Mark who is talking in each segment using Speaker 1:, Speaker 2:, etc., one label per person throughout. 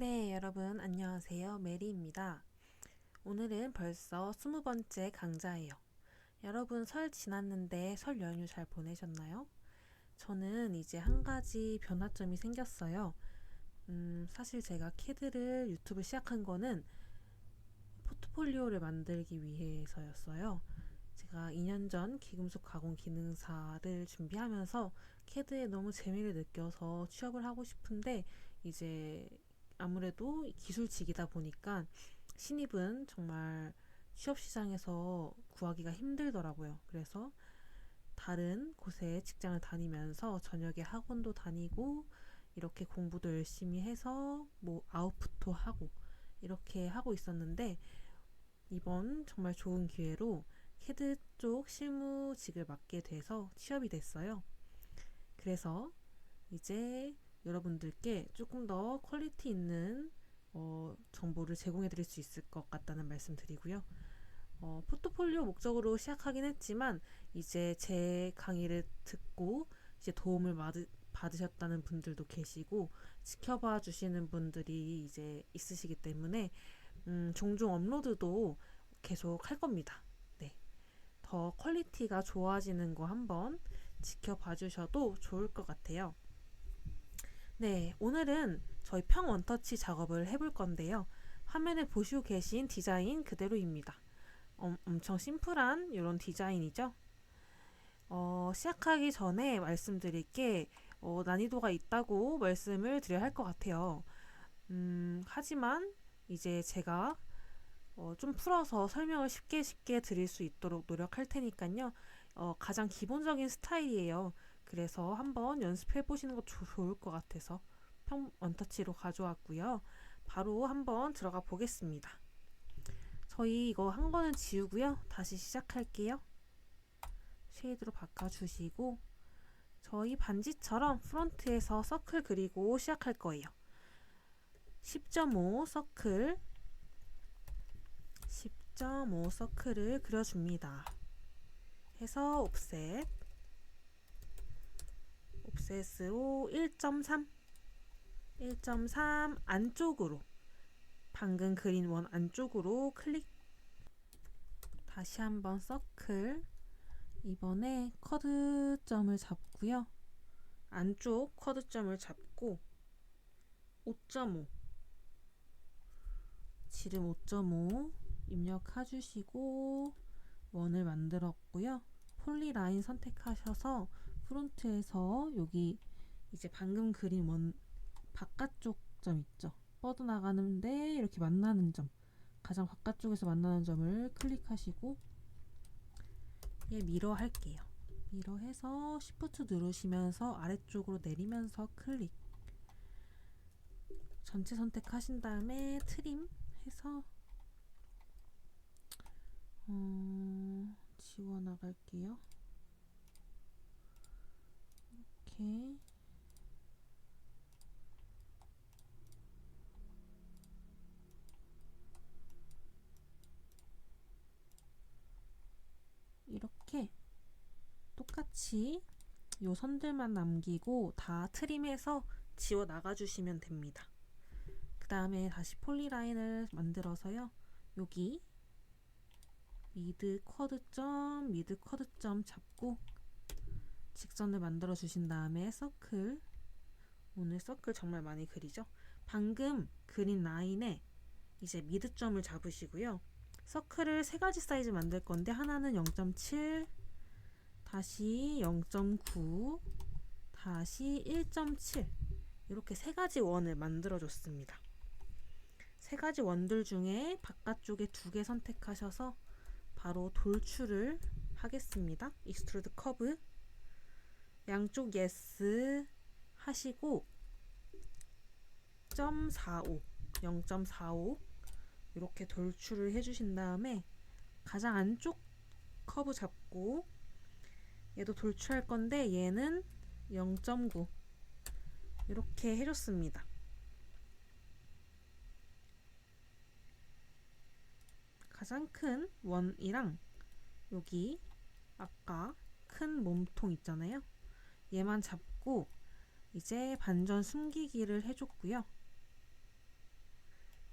Speaker 1: 네, 여러분 안녕하세요. 메리입니다. 오늘은 벌써 스무 번째 강좌예요. 여러분 설 지났는데 설 연휴 잘 보내셨나요? 저는 이제 한 가지 변화점이 생겼어요. 음, 사실 제가 캐드를 유튜브 시작한 거는 포트폴리오를 만들기 위해서였어요. 제가 2년 전 기금속 가공 기능사를 준비하면서 캐드에 너무 재미를 느껴서 취업을 하고 싶은데 이제 아무래도 기술직이다 보니까 신입은 정말 취업 시장에서 구하기가 힘들더라고요. 그래서 다른 곳에 직장을 다니면서 저녁에 학원도 다니고 이렇게 공부도 열심히 해서 뭐 아웃풋도 하고 이렇게 하고 있었는데 이번 정말 좋은 기회로 캐드 쪽 실무직을 맡게 돼서 취업이 됐어요. 그래서 이제 여러분들께 조금 더 퀄리티 있는 어, 정보를 제공해 드릴 수 있을 것 같다는 말씀 드리고요. 어, 포트폴리오 목적으로 시작하긴 했지만 이제 제 강의를 듣고 이제 도움을 받으, 받으셨다는 분들도 계시고 지켜봐 주시는 분들이 이제 있으시기 때문에 음, 종종 업로드도 계속 할 겁니다. 네. 더 퀄리티가 좋아지는 거 한번 지켜봐 주셔도 좋을 것 같아요. 네, 오늘은 저희 평 원터치 작업을 해볼 건데요. 화면에 보시고 계신 디자인 그대로입니다. 엄, 엄청 심플한 이런 디자인이죠. 어, 시작하기 전에 말씀드릴 게 어, 난이도가 있다고 말씀을 드려야 할 것 같아요. 음, 하지만 이제 제가 어, 좀 풀어서 설명을 쉽게 쉽게 드릴 수 있도록 노력할 테니까요. 어, 가장 기본적인 스타일이에요. 그래서 한번 연습해 보시는 거 좋을 것 같아서 평 원터치로 가져왔고요. 바로 한번 들어가 보겠습니다. 저희 이거 한 거는 지우고요. 다시 시작할게요. 쉐이드로 바꿔주시고 저희 반지처럼 프론트에서 서클 그리고 시작할 거예요. 10.5 서클 10.5 서클을 그려줍니다. 해서 옵셋 옵셋으로 1.3 1.3 안쪽으로. 방금 그린 원 안쪽으로 클릭. 다시 한번 서클. 이번에 커드점을 잡고요. 안쪽 커드점을 잡고 5.5 지름 5.5 입력해 주시고 원을 만들었고요. 폴리라인 선택하셔서 프론트에서 여기 이제 방금 그린 원 바깥쪽 점 있죠. 뻗어나가는데 이렇게 만나는 점 가장 바깥쪽에서 만나는 점을 클릭하시고 얘 미러 할게요. 미러 해서 Shift 누르시면서 아래쪽으로 내리면서 클릭 전체 선택하신 다음에 트림 해서 어, 지워 나갈게요. 이렇게 이렇게 똑같이 요 선들만 남기고 다 트림해서 지워 나가주시면 됩니다. 그 다음에 다시 폴리라인을 만들어서요. 여기 미드 쿼드점, 미드 쿼드점 잡고 직선을 만들어 주신 다음에 서클 오늘 서클 정말 많이 그리죠? 방금 그린 라인에 이제 미드점을 잡으시고요. 서클을 세 가지 사이즈 만들 건데 하나는 0.7 다시 0.9 다시 1.7 이렇게 세 가지 원을 만들어 줬습니다. 세 가지 원들 중에 바깥쪽에 두 개 선택하셔서 바로 돌출을 하겠습니다. 익스트루드 커브 양쪽 yes 하시고 0.45 0.45 이렇게 돌출을 해주신 다음에 가장 안쪽 커브 잡고 얘도 돌출할 건데 얘는 0.9 이렇게 해줬습니다. 가장 큰 원이랑 여기 아까 큰 몸통 있잖아요. 얘만 잡고 이제 반전 숨기기를 해줬고요.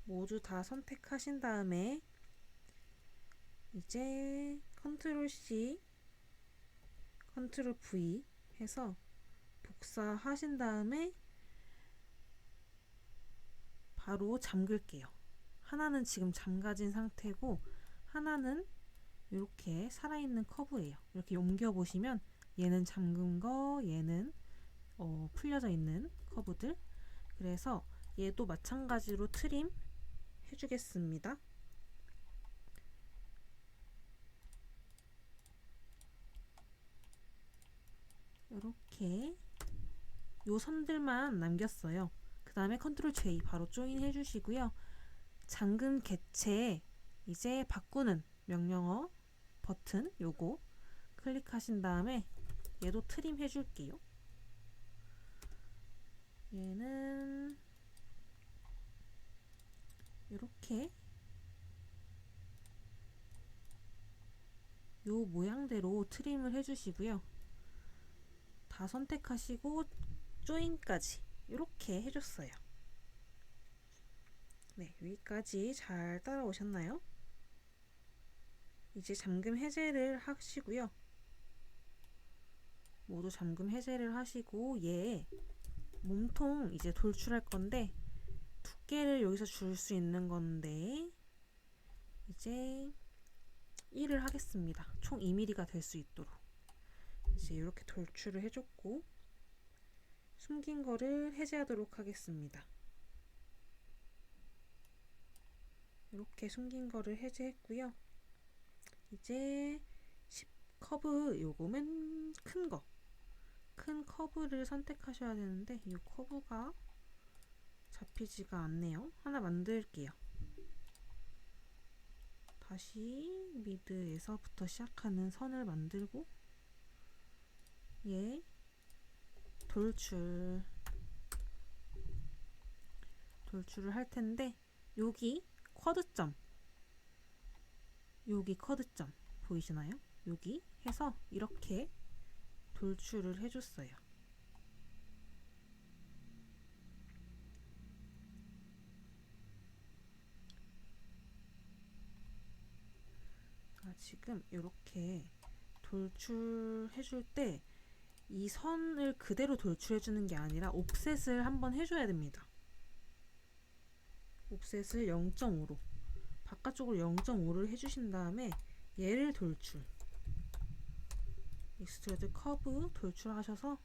Speaker 1: 모두 다 선택하신 다음에 이제 컨트롤 C, 컨트롤 V 해서 복사하신 다음에 바로 잠글게요. 하나는 지금 잠가진 상태고 하나는 이렇게 살아있는 커브예요. 이렇게 옮겨 보시면 얘는 잠근 거, 얘는 어, 풀려져 있는 커브들. 그래서 얘도 마찬가지로 트림 해주겠습니다. 이렇게 요 선들만 남겼어요. 그 다음에 컨트롤 J 바로 조인 해주시고요. 잠금 개체 이제 바꾸는 명령어 버튼 요거 클릭하신 다음에 얘도 트림 해줄게요. 얘는 이렇게 요 모양대로 트림을 해주시고요. 다 선택하시고 조인까지 이렇게 해줬어요. 네, 여기까지 잘 따라오셨나요? 이제 잠금 해제를 하시고요. 모두 잠금 해제를 하시고 얘 몸통 이제 돌출할 건데 두께를 여기서 줄 수 있는 건데 이제 1을 하겠습니다. 총 2mm가 될 수 있도록 이제 이렇게 돌출을 해줬고 숨긴 거를 해제하도록 하겠습니다. 이렇게 숨긴 거를 해제했고요. 이제 10 커브 요거면 큰 거. 큰 커브를 선택하셔야 되는데 이 커브가 잡히지가 않네요. 하나 만들게요. 다시 미드에서부터 시작하는 선을 만들고 얘 돌출 돌출을 할 텐데 여기 쿼드점 여기 쿼드점 보이시나요? 여기 해서 이렇게 돌출을 해줬어요. 아, 지금 이렇게 돌출해줄 때 이 선을 그대로 돌출해주는 게 아니라 옵셋을 한번 해줘야 됩니다. 옵셋을 0.5로 바깥쪽으로 0.5를 해주신 다음에 얘를 돌출 익스트루드 커브 돌출하셔서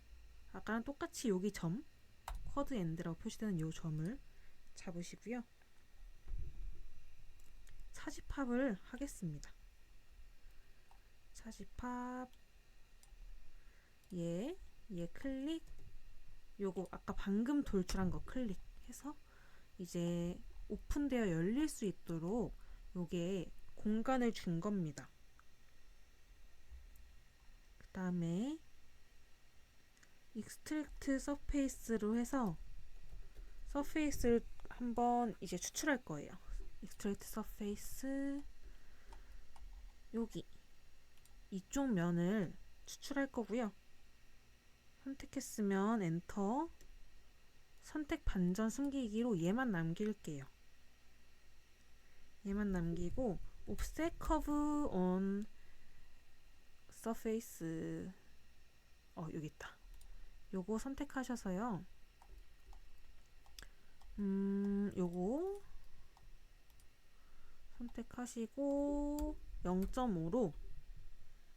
Speaker 1: 아까랑 똑같이 여기 점 쿼드 엔드라고 표시되는 이 점을 잡으시고요. 차지팝을 하겠습니다. 차지팝 얘, 얘 클릭 요거 아까 방금 돌출한 거 클릭해서 이제 오픈되어 열릴 수 있도록 요게 공간을 준 겁니다. 그 다음에 익스트랙트 서페이스로 해서 서페이스를 한번 이제 추출할 거예요. 익스트랙트 서페이스 여기 이쪽 면을 추출할 거고요. 선택했으면 엔터 선택 반전 숨기기로 얘만 남길게요. 얘만 남기고 surface 어 여기 있다. 요거 선택하셔서요. 음 요거 선택하시고 0.5로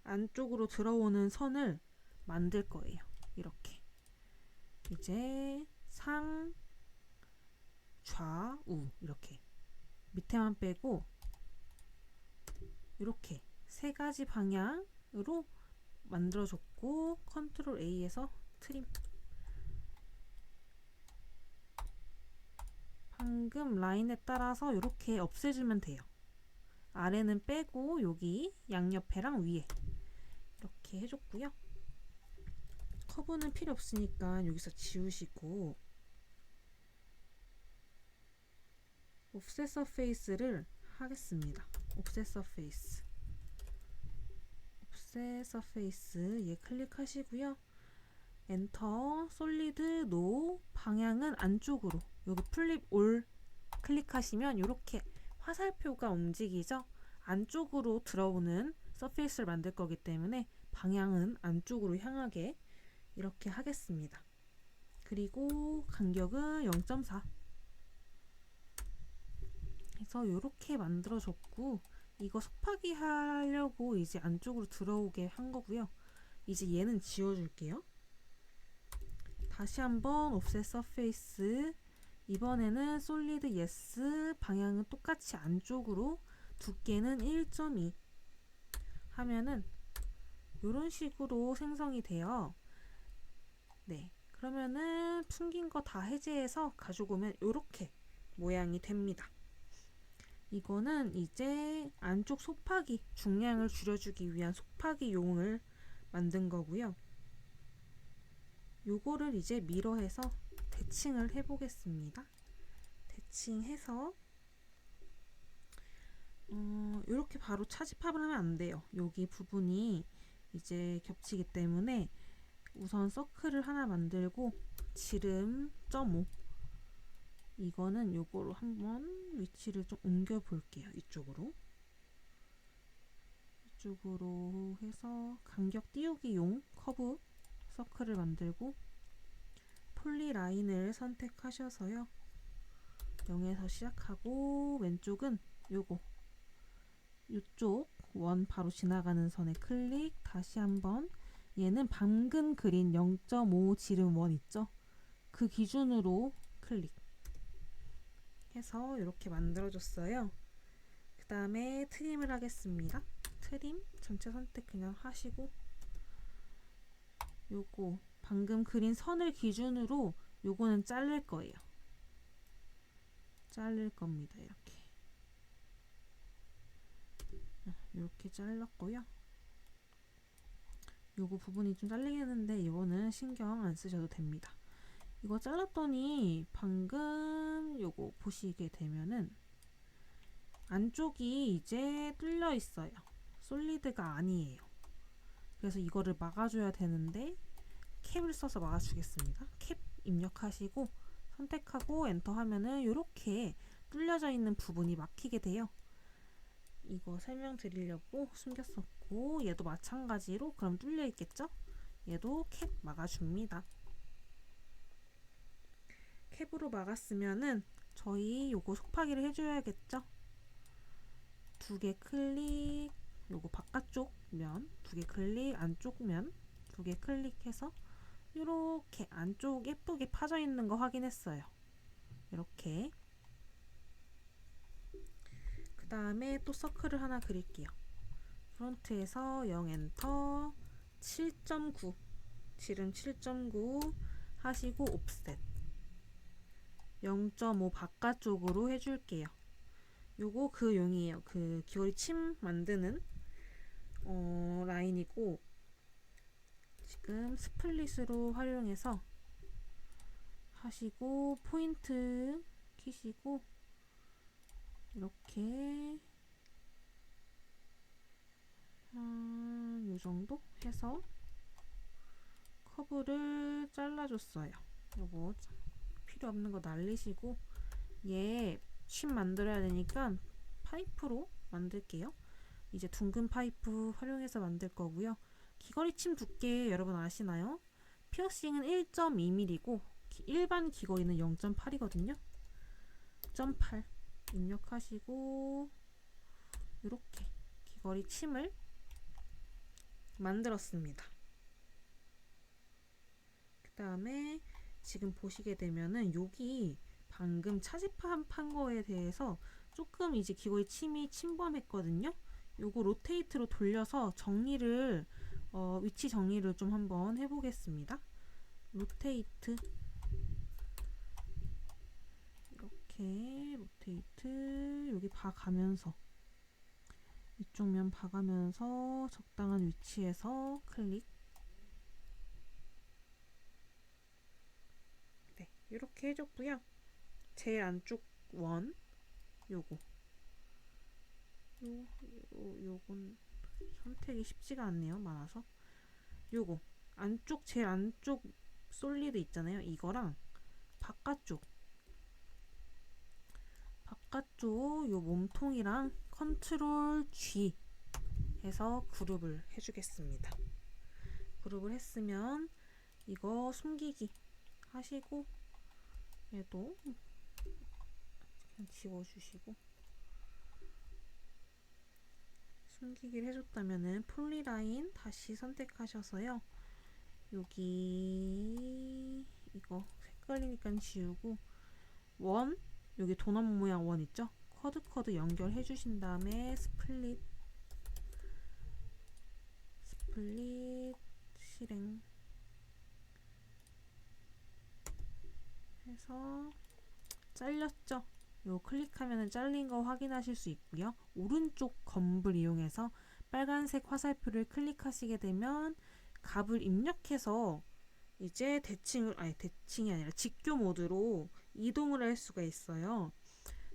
Speaker 1: 안쪽으로 들어오는 선을 만들 거예요. 이렇게 이제 상 좌우 이렇게 밑에만 빼고 이렇게 세 가지 방향 으로 만들어줬고 컨트롤 A에서 트림 방금 라인에 따라서 이렇게 없애주면 돼요. 아래는 빼고 여기 양옆에랑 위에 이렇게 해줬고요. 커브는 필요 없으니까 여기서 지우시고 옵셋 서페이스를 하겠습니다. 옵셋 서페이스 옵셋 서페이스 얘 클릭하시고요. 엔터 솔리드 노 방향은 안쪽으로 여기 플립 올 클릭하시면 이렇게 화살표가 움직이죠. 안쪽으로 들어오는 서페이스를 만들 거기 때문에 방향은 안쪽으로 향하게 이렇게 하겠습니다. 그리고 간격은 0.4 해서 이렇게 만들어줬고 이거 속파기 하려고 이제 안쪽으로 들어오게 한 거고요. 이제 얘는 지워줄게요. 다시 한번 옵셋 서페이스 이번에는 솔리드 예스 방향은 똑같이 안쪽으로 두께는 1.2 하면은 이런 식으로 생성이 돼요. 네. 그러면은 풍긴 거 다 해제해서 가지고 오면 이렇게 모양이 됩니다. 이거는 이제 안쪽 속파기 중량을 줄여주기 위한 속파기 용을 만든 거고요. 요거를 이제 미러해서 대칭을 해보겠습니다. 대칭해서 어, 이렇게 바로 차집합을 하면 안 돼요. 여기 부분이 이제 겹치기 때문에 우선 서클을 하나 만들고 지름 0.5 이거는 요거로 한번 위치를 좀 옮겨 볼게요. 이쪽으로 이쪽으로 해서 간격 띄우기용 커브 서클을 만들고 폴리 라인을 선택하셔서요. 0에서 시작하고 왼쪽은 요거 이쪽 원 바로 지나가는 선에 클릭 다시 한번 얘는 방금 그린 0.5 지름 원 있죠? 그 기준으로 클릭 해서 이렇게 만들어줬어요. 그 다음에 트림을 하겠습니다. 트림 전체 선택 그냥 하시고 요거 방금 그린 선을 기준으로 요거는 자를 거예요. 자를 겁니다. 이렇게 이렇게 잘랐고요. 요거 부분이 좀 잘리겠는데 이거는 신경 안 쓰셔도 됩니다. 이거 잘랐더니 방금 요거 보시게 되면은 안쪽이 이제 뚫려 있어요. 솔리드가 아니에요. 그래서 이거를 막아줘야 되는데 캡을 써서 막아주겠습니다. 캡 입력하시고 선택하고 엔터 하면은 이렇게 뚫려져 있는 부분이 막히게 돼요. 이거 설명드리려고 숨겼었고 얘도 마찬가지로 그럼 뚫려 있겠죠? 얘도 캡 막아줍니다. 캡으로 막았으면은 저희 요거 속파기를 해줘야겠죠? 두 개 클릭 요거 바깥쪽 면 두 개 클릭 안쪽 면 두 개 클릭해서 이렇게 안쪽 예쁘게 파져 있는 거 확인했어요. 이렇게 그 다음에 또 서클을 하나 그릴게요. 프론트에서 0 엔터 7.9 지름 7.9 하시고 옵셋 0.5 바깥쪽으로 해줄게요. 요거 그 용이에요. 그 귀걸이 침 만드는 어, 라인이고 지금 스플릿으로 활용해서 하시고 포인트 키시고 이렇게 한 요정도 해서 커브를 잘라줬어요. 요거 필요 없는 거 날리시고 얘침 만들어야 되니까 파이프로 만들게요. 이제 둥근 파이프 활용해서 만들 거고요. 귀걸이 침 두께 여러분 아시나요? 피어싱은 1.2mm고 일반 귀걸이는 0.8이거든요. 0.8 입력하시고 이렇게 귀걸이 침을 만들었습니다. 그 다음에 지금 보시게 되면은 여기 방금 차집한 거에 대해서 조금 이제 귀걸이 침이 침범했거든요. 요거 로테이트로 돌려서 정리를 어, 위치 정리를 좀 한번 해보겠습니다. 로테이트 이렇게 로테이트 여기 봐가면서 이쪽 면 봐가면서 적당한 위치에서 클릭 네 이렇게 해줬고요. 제일 안쪽 원 요거. 요, 요, 요건 선택이 쉽지가 않네요 많아서. 요거. 안쪽 제일 안쪽 솔리드 있잖아요. 이거랑 바깥쪽. 바깥쪽 요 몸통이랑 컨트롤 G 해서 그룹을 해주겠습니다. 그룹을 했으면 이거 숨기기 하시고 얘도 그냥 지워주시고 숨기기를 해줬다면은 폴리라인 다시 선택하셔서요. 여기 이거 헷갈리니까 지우고 원 여기 도넛 모양 원 있죠? 쿼드 쿼드 연결해 주신 다음에 스플릿 스플릿 실행 해서 잘렸죠? 요 클릭하면 잘린 거 확인하실 수 있고요. 오른쪽 검을 이용해서 빨간색 화살표를 클릭하시게 되면 값을 입력해서 이제 대칭을 아니 대칭이 아니라 직교 모드로 이동을 할 수가 있어요.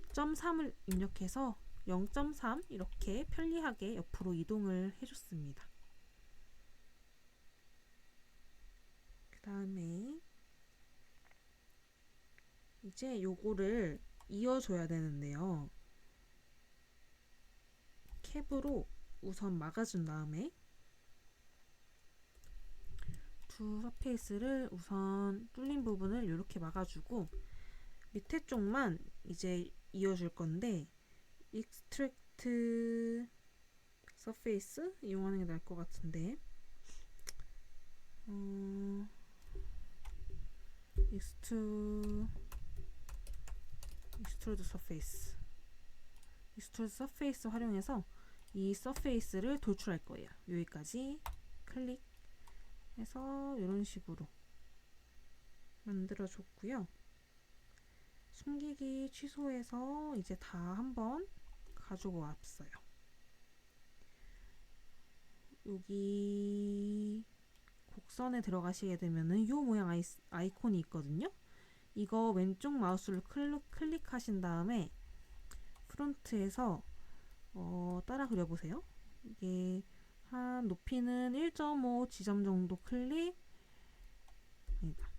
Speaker 1: 0.3을 입력해서 0.3 이렇게 편리하게 옆으로 이동을 해줬습니다. 그 다음에 이제 요거를 이어줘야 되는데요. 캡으로 우선 막아준 다음에 두 서페이스를 우선 뚫린 부분을 이렇게 막아주고 밑에 쪽만 이제 이어줄 건데 익스트랙트 서페이스 이용하는 게 나을 것 같은데 어, 익스트 익스트루드 서페이스 익스트루드 서페이스 활용해서 이 서페이스를 돌출할 거예요. 여기까지 클릭 해서 이런 식으로 만들어 줬고요. 숨기기 취소해서 이제 다 한번 가지고 왔어요. 여기 곡선에 들어가시게 되면은 이 모양 아이, 아이콘이 있거든요. 이거 왼쪽 마우스를 클릭, 클릭 하신 다음에 프론트에서 어, 따라 그려보세요. 이게 한 높이는 1.5 지점 정도 클릭 아니다.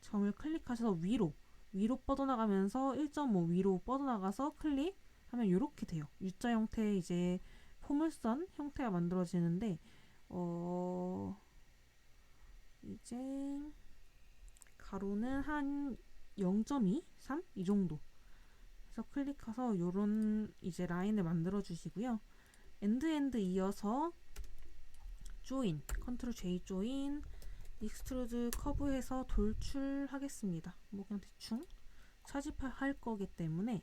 Speaker 1: 점을 클릭하셔서 위로 위로 뻗어나가면서 1.5 위로 뻗어나가서 클릭하면 이렇게 돼요. U자 형태의 이제 포물선 형태가 만들어지는데 어 이제 가로는 한 0.2, 3? 이 정도 해서 클릭해서 요런 이제 라인을 만들어 주시고요. 엔드 엔드 이어서 조인, 컨트롤 J 조인, 익스트루드 커브해서 돌출하겠습니다. 뭐 그냥 대충 차집할 거기 때문에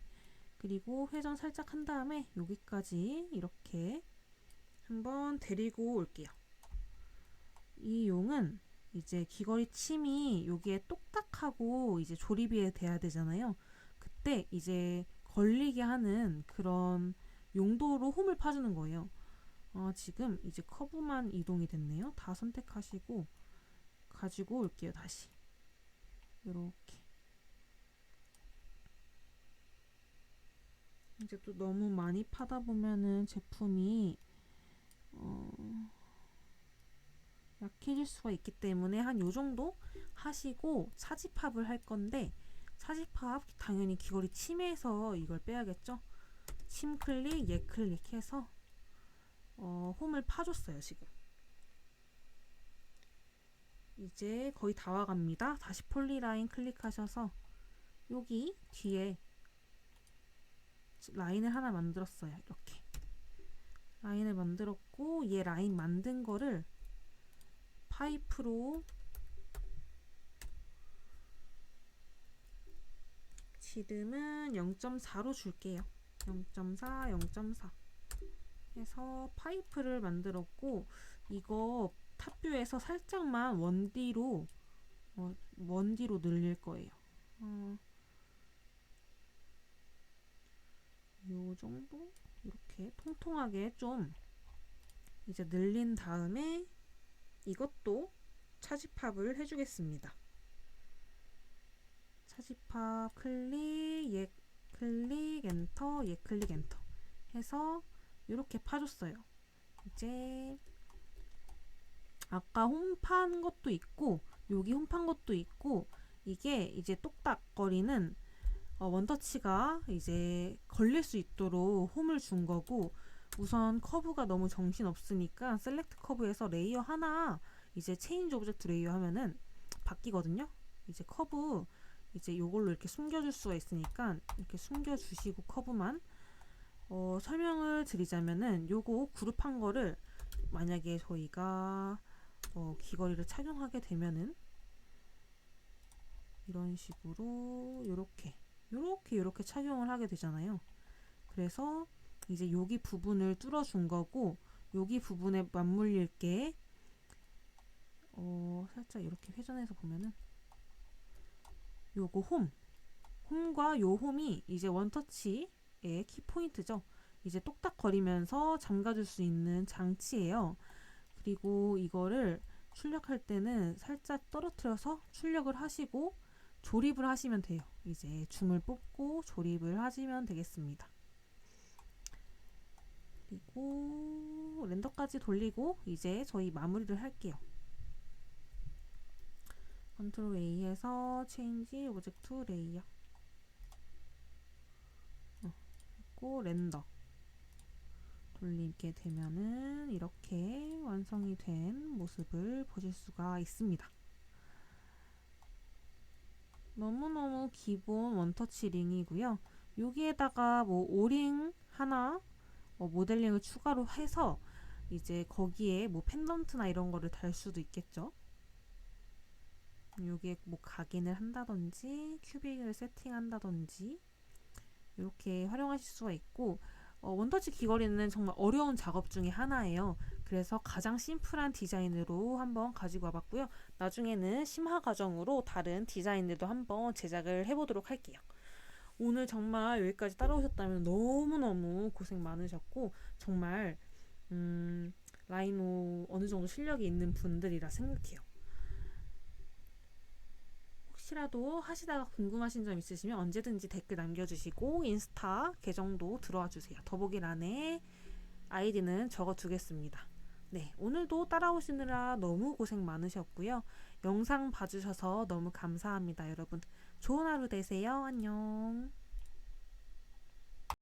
Speaker 1: 그리고 회전 살짝 한 다음에 여기까지 이렇게 한번 데리고 올게요. 이 용은 이제 귀걸이 침이 여기에 똑딱하고 이제 조립이 돼야 되잖아요. 그때 이제 걸리게 하는 그런 용도로 홈을 파주는 거예요. 어, 지금 이제 커브만 이동이 됐네요. 다 선택하시고 가지고 올게요. 다시 이렇게 이제 또 너무 많이 파다 보면은 제품이 어, 약해질 수가 있기 때문에 한 요 정도 하시고 차집합을 할 건데 차집합 당연히 귀걸이 침에서 이걸 빼야겠죠. 침 클릭, 얘 클릭해서 어, 홈을 파줬어요 지금. 이제 거의 다 와갑니다. 다시 폴리라인 클릭하셔서 여기 뒤에 라인을 하나 만들었어요. 이렇게 라인을 만들었고 얘 라인 만든 거를 파이프로 지름은 0.4로 줄게요. 0.4, 0.4 해서 파이프를 만들었고 이거 탑뷰에서 살짝만 원디로 어, 원디로 늘릴 거예요. 어, 요 정도 이렇게 통통하게 좀 이제 늘린 다음에 이것도 차집합을 해주겠습니다. 차집합 클릭, 얘 클릭, 엔터, 얘 클릭, 엔터 해서 이렇게 파줬어요. 이제 아까 홈판 것도 있고 여기 홈판 것도 있고 이게 이제 똑딱거리는 어, 원터치가 이제 걸릴 수 있도록 홈을 준 거고 우선 커브가 너무 정신 없으니까 셀렉트 커브에서 레이어 하나 이제 체인지 오브젝트 레이어 하면은 바뀌거든요. 이제 커브 이제 요걸로 이렇게 숨겨줄 수가 있으니까 이렇게 숨겨주시고 커브만 어, 설명을 드리자면은 요거 그룹한 거를 만약에 저희가 어, 귀걸이를 착용하게 되면은 이런 식으로 요렇게 요렇게 요렇게 착용을 하게 되잖아요. 그래서 이제 여기 부분을 뚫어준 거고 여기 부분에 맞물릴 게 어, 살짝 이렇게 회전해서 보면은 요거 홈 홈과 요 홈이 이제 원터치의 키포인트죠. 이제 똑딱거리면서 잠가줄 수 있는 장치예요. 그리고 이거를 출력할 때는 살짝 떨어뜨려서 출력을 하시고 조립을 하시면 돼요. 이제 줌을 뽑고 조립을 하시면 되겠습니다. 그리고 렌더까지 돌리고 이제 저희 마무리를 할게요. 컨트롤 A에서 체인지 오브젝트 레이어 어, 그리고 렌더 돌리게 되면은 이렇게 완성이 된 모습을 보실 수가 있습니다. 너무너무 기본 원터치 링이고요. 여기에다가 뭐 오링 하나 어, 모델링을 추가로 해서 이제 거기에 뭐 펜던트나 이런 거를 달 수도 있겠죠. 여기에 뭐 각인을 한다든지 큐빅을 세팅한다든지 이렇게 활용하실 수가 있고 어, 원터치 귀걸이는 정말 어려운 작업 중에 하나예요. 그래서 가장 심플한 디자인으로 한번 가지고 와봤고요. 나중에는 심화 과정으로 다른 디자인들도 한번 제작을 해보도록 할게요. 오늘 정말 여기까지 따라오셨다면 너무너무 고생 많으셨고 정말 음, 라이노 어느 정도 실력이 있는 분들이라 생각해요. 혹시라도 하시다가 궁금하신 점 있으시면 언제든지 댓글 남겨주시고 인스타 계정도 들어와 주세요. 더보기란에 아이디는 적어 두겠습니다. 네, 오늘도 따라오시느라 너무 고생 많으셨고요. 영상 봐주셔서 너무 감사합니다, 여러분. 좋은 하루 되세요. 안녕.